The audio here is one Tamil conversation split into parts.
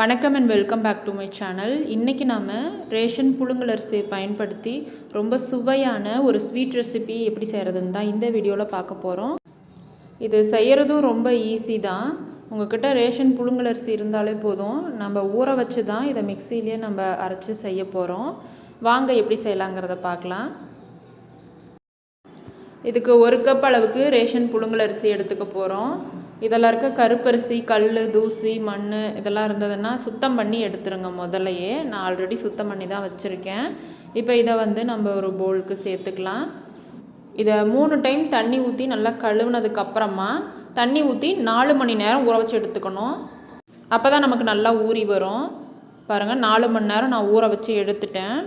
வணக்கம் and welcome back to my channel இன்றைக்கி நாம் ரேஷன் புழுங்கலரிசியை பயன்படுத்தி ரொம்ப சுவையான ஒரு ஸ்வீட் ரெசிபி எப்படி செய்கிறதுன்னு தான் இந்த வீடியோவில் பார்க்க போகிறோம் இது செய்கிறதும் ரொம்ப ஈஸி தான். உங்கள்கிட்ட ரேஷன் புழுங்கலரிசி இருந்தாலே போதும். நம்ம ஊற வச்சு தான் இதை மிக்சிலேயே நம்ம அரைச்சி செய்ய போகிறோம் வாங்க எப்படி செய்யலாங்கிறத பார்க்கலாம். இதுக்கு ஒரு கப் அளவுக்கு ரேஷன் புழுங்கலரிசி எடுத்துக்க போகிறோம் இதெல்லாம் இருக்க கருப்பரிசி கல் தூசி மண் இதெல்லாம் இருந்ததுன்னா சுத்தம் பண்ணி எடுத்துருங்க முதல்லையே. நான் ஆல்ரெடி சுத்தம் பண்ணி தான் வச்சுருக்கேன். இப்போ இதை வந்து நம்ம ஒரு போலுக்கு சேர்த்துக்கலாம். இதை மூணு டைம் தண்ணி ஊற்றி நல்லா கழுவுனதுக்கப்புறமா தண்ணி ஊற்றி நாலு மணி நேரம் ஊற வச்சு எடுத்துக்கணும். அப்போ தான் நமக்கு நல்லா ஊறி வரும். பாருங்கள் நாலு மணி நேரம் நான் ஊற வச்சு எடுத்துட்டேன்.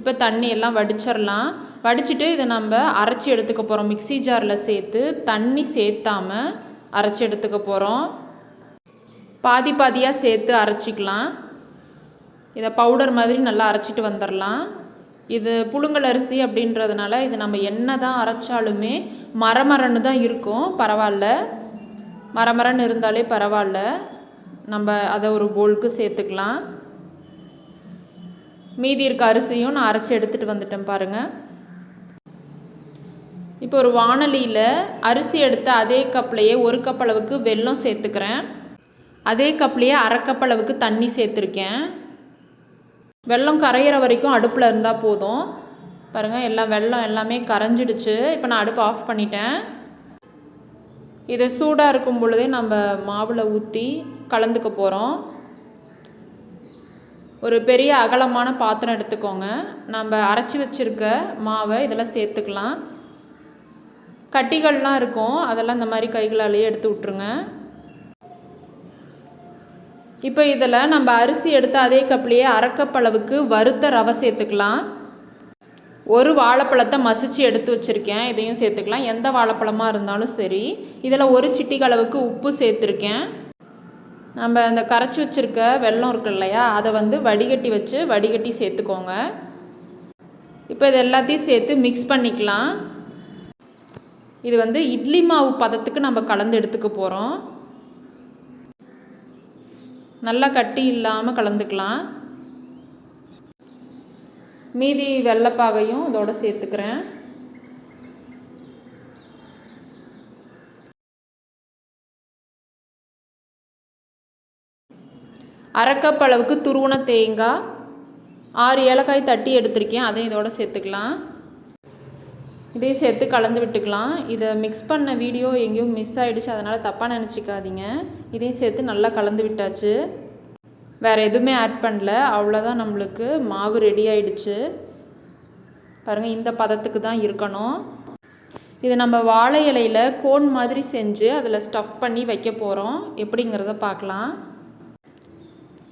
இப்போ தண்ணி எல்லாம் வடிச்சிடலாம். வடிச்சிட்டு இதை நம்ம அரைச்சி எடுத்துக்க போகிறோம் மிக்சி ஜாரில் சேர்த்து தண்ணி சேர்த்தாமல் அரைச்சி எடுத்துக்க போகிறோம் பாதி பாதியாக சேர்த்து அரைச்சிக்கலாம். இதை பவுடர் மாதிரி நல்லா அரைச்சிட்டு வந்துடலாம் இது புழுங்கல் அரிசி அப்படின்றதுனால இது நம்ம என்ன தான் அரைச்சாலுமே மரமரன்னு தான் இருக்கும். பரவாயில்ல. மரமரன்னு இருந்தாலே பரவாயில்ல. நம்ம அதை ஒரு போலுக்கு சேர்த்துக்கலாம். மீதி இருக்க அரிசியும் நான் அரைச்சி எடுத்துகிட்டு வந்துட்டேன் பாருங்கள் இப்போ ஒரு வானலியில் அரிசி எடுத்த அதே கப்லையே ஒரு கப் அளவுக்கு வெல்லம் சேர்த்துக்கிறேன். அதே கப்லேயே அரை கப் அளவுக்கு தண்ணி சேர்த்துருக்கேன். வெல்லம் கரையிற வரைக்கும் அடுப்பில் இருந்தால் போதும். பாருங்கள் எல்லாம் வெல்லம் எல்லாமே கரைஞ்சிடுச்சு. இப்போ நான் அடுப்பு ஆஃப் பண்ணிட்டேன். இதை சூடாக இருக்கும் பொழுதே நம்ம மாவில் ஊற்றி கலந்துக்க போகிறோம் ஒரு பெரிய அகலமான பாத்திரம் எடுத்துக்கோங்க. நம்ம அரைச்சி வச்சுருக்க மாவை இதெல்லாம் சேர்த்துக்கலாம். கட்டிகள்லாம் இருக்கும். அதெல்லாம் இந்த மாதிரி கைகளாலேயே எடுத்து விட்ருங்க இப்போ இதில் நம்ம அரிசி எடுத்து அதே கப்லேயே அரைக்கப்பளவுக்கு வறுத்த ரவை சேர்த்துக்கலாம். ஒரு வாழைப்பழத்தை மசிச்சு எடுத்து வச்சுருக்கேன். இதையும் சேர்த்துக்கலாம். எந்த வாழைப்பழமாக இருந்தாலும் சரி. இதில் ஒரு சிட்டிகளவுக்கு அளவுக்கு உப்பு சேர்த்துருக்கேன். நம்ம அந்த கரைச்சி வச்சுருக்க வெல்லம் இருக்கு இல்லையா அதை வந்து வடிகட்டி வச்சு வடிகட்டி சேர்த்துக்கோங்க. இப்போ இது எல்லாத்தையும் சேர்த்து மிக்ஸ் பண்ணிக்கலாம். இது வந்து இட்லி மாவு பதத்துக்கு நம்ம கலந்து எடுத்துக்க போகிறோம் நல்லா கட்டி இல்லாமல் கலந்துக்கலாம். மீதி வெள்ளைப்பாகையும் இதோட சேர்த்துக்கிறேன். அரைக்கப் அளவுக்கு துருவன தேங்காய் ஆறு ஏலக்காய் தட்டி எடுத்திருக்கேன். அதையும் இதோட சேர்த்துக்கலாம். இதையும் சேர்த்து கலந்து விட்டுக்கலாம். இதை மிக்ஸ் பண்ண வீடியோ எங்கேயும் மிஸ் ஆகிடுச்சு அதனால் தப்பாக நினச்சிக்காதீங்க. இதையும் சேர்த்து நல்லா கலந்து விட்டாச்சு. வேறு எதுவுமே ஆட் பண்ணல. அவ்வளோதான் நம்மளுக்கு. மாவு ரெடி ஆயிடுச்சு. பாருங்கள் இந்த பதத்துக்கு தான் இருக்கணும். இது நம்ம வாழை இலையில் கோன் மாதிரி செஞ்சு அதில் ஸ்டஃப் பண்ணி வைக்க போகிறோம் எப்படிங்கிறத பார்க்கலாம்.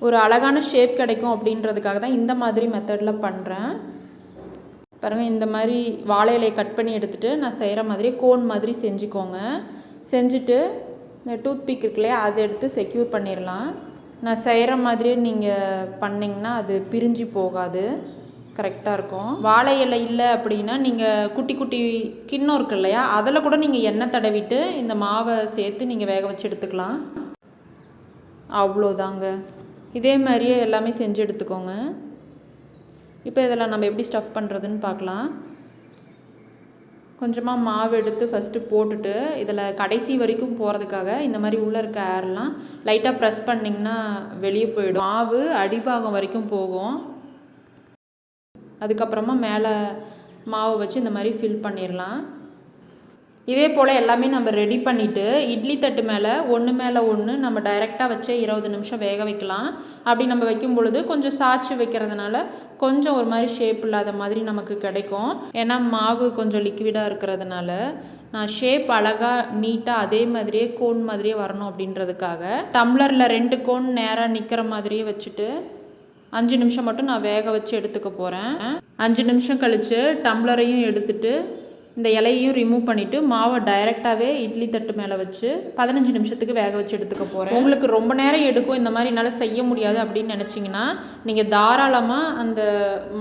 ஒரு அழகான ஷேப் கிடைக்கும் அப்படின்றதுக்காக தான் இந்த மாதிரி மெத்தடில் பண்ணுறேன் பாருங்கள் இந்த மாதிரி வாழை இலையை கட் பண்ணி எடுத்துகிட்டு நான் செய்கிற மாதிரி கோன் மாதிரி செஞ்சுக்கோங்க. செஞ்சுட்டு இந்த டூத் பீக் இருக்கு இல்லையா அதை எடுத்து செக்யூர் பண்ணிடலாம் நான் செய்கிற மாதிரியே நீங்கள் பண்ணிங்கன்னா அது பிரிஞ்சு போகாது. கரெக்டாக இருக்கும். வாழை இலை இல்லை அப்படின்னா நீங்கள் குட்டி குட்டி கிண்ணம் இருக்கு இல்லையா அதில் கூட நீங்கள் எண்ணெய் தடவிட்டு இந்த மாவை சேர்த்து நீங்கள் வேக வச்சு எடுத்துக்கலாம். அவ்வளோதாங்க. இதே மாதிரியே எல்லாமே செஞ்சு எடுத்துக்கோங்க. இப்போ இதில் நம்ம எப்படி ஸ்டஃப் பண்ணுறதுன்னு பார்க்கலாம். கொஞ்சமாக மாவு எடுத்து ஃபஸ்ட்டு போட்டுட்டு இதில் கடைசி வரைக்கும் போகிறதுக்காக இந்த மாதிரி உள்ளே இருக்க ஏர்லாம் லைட்டாக ப்ரெஸ் பண்ணிங்கன்னா வெளியே போயிடும். மாவு அடிபாகம் வரைக்கும் போகும். அதுக்கப்புறமா மேலே மாவு வச்சு இந்த மாதிரி ஃபில் பண்ணிடலாம். இதே போல் எல்லாமே நம்ம ரெடி பண்ணிவிட்டு இட்லி தட்டு மேலே ஒன்று மேலே ஒன்று நம்ம டைரெக்டாக வச்சு இருபது நிமிஷம் வேக வைக்கலாம். அப்படி நம்ம வைக்கும் பொழுது கொஞ்சம் சாய்ச்சி வைக்கிறதுனால கொஞ்சம் ஒரு மாதிரி ஷேப் இல்லாத மாதிரி நமக்கு கிடைக்கும். ஏன்னா மாவு கொஞ்சம் லிக்விடாக இருக்கிறதுனால நான் ஷேப் அழகாக நீட்டாக அதே மாதிரியே கோன் மாதிரியே வரணும் அப்படின்றதுக்காக டம்ளரில் ரெண்டு கோன் நேராக நிற்கிற மாதிரியே வச்சுட்டு அஞ்சு நிமிஷம் மட்டும் நான் வேக வச்சு எடுத்துக்க போகிறேன் அஞ்சு நிமிஷம் கழித்து டம்ளரையும் எடுத்துட்டு இந்த இலையையும் ரிமூவ் பண்ணிவிட்டு மாவை டைரெக்டாகவே இட்லி தட்டு மேலே வச்சு பதினஞ்சு நிமிஷத்துக்கு வேக வச்சு எடுத்துக்க போகிறேன் உங்களுக்கு ரொம்ப நேரம் எடுக்கும். இந்த மாதிரி என்னால் செய்ய முடியாது அப்படின்னு நினச்சிங்கன்னா நீங்கள் தாராளமாக அந்த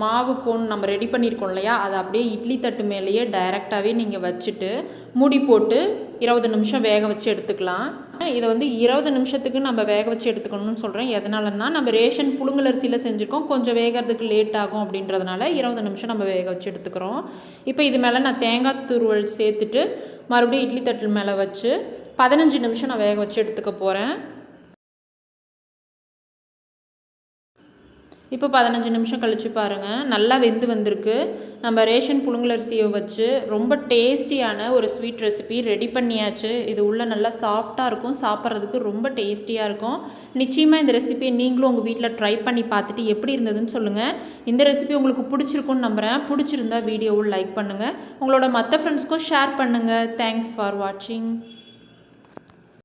மாவு கோன் நம்ம ரெடி பண்ணியிருக்கோம் இல்லையா அதை அப்படியே இட்லி தட்டு மேலேயே டைரெக்டாகவே நீங்கள் வச்சுட்டு மூடி போட்டு இருபது நிமிஷம் வேக வச்சு எடுத்துக்கலாம். இதை வந்து இருபது நிமிஷத்துக்கு நம்ம வேக வச்சு எடுத்துக்கணும்னு சொல்கிறேன் எதனாலன்னா நம்ம ரேஷன் புழுங்கலரிசியில் செஞ்சுருக்கோம். கொஞ்சம் வேகிறதுக்கு லேட் ஆகும் அப்படின்றதுனால இருபது நிமிஷம் நம்ம வேக வச்சு எடுத்துக்கிறோம். இப்போ இது மேலே நான் தேங்காய் துருவல் சேர்த்துட்டு மறுபடியும் இட்லி தட்டில் மேலே வச்சு பதினஞ்சு நிமிஷம் நான் வேக வச்சு எடுத்துக்க போகிறேன் இப்போ பதினஞ்சு நிமிஷம் கழித்து பாருங்கள் நல்லா வெந்து வந்திருக்கு. நம்ம ரேஷன் புழுங்கலரிசியை வச்சு ரொம்ப டேஸ்டியான ஒரு ஸ்வீட் ரெசிபி ரெடி பண்ணியாச்சு. இது உள்ளே நல்லா சாஃப்டாக இருக்கும். சாப்பிட்றதுக்கு ரொம்ப டேஸ்டியாக இருக்கும். நிச்சயமாக இந்த ரெசிபியை நீங்களும் உங்கள் வீட்டில் ட்ரை பண்ணி பார்த்துட்டு எப்படி இருந்ததுன்னு சொல்லுங்கள் இந்த ரெசிபி உங்களுக்கு பிடிச்சிருக்குன்னு நம்புகிறேன் பிடிச்சிருந்தா வீடியோவும் லைக் பண்ணுங்கள் உங்களோட மற்ற ஃப்ரெண்ட்ஸ்க்கும் ஷேர் பண்ணுங்கள் தேங்க்ஸ் ஃபார் வாட்சிங்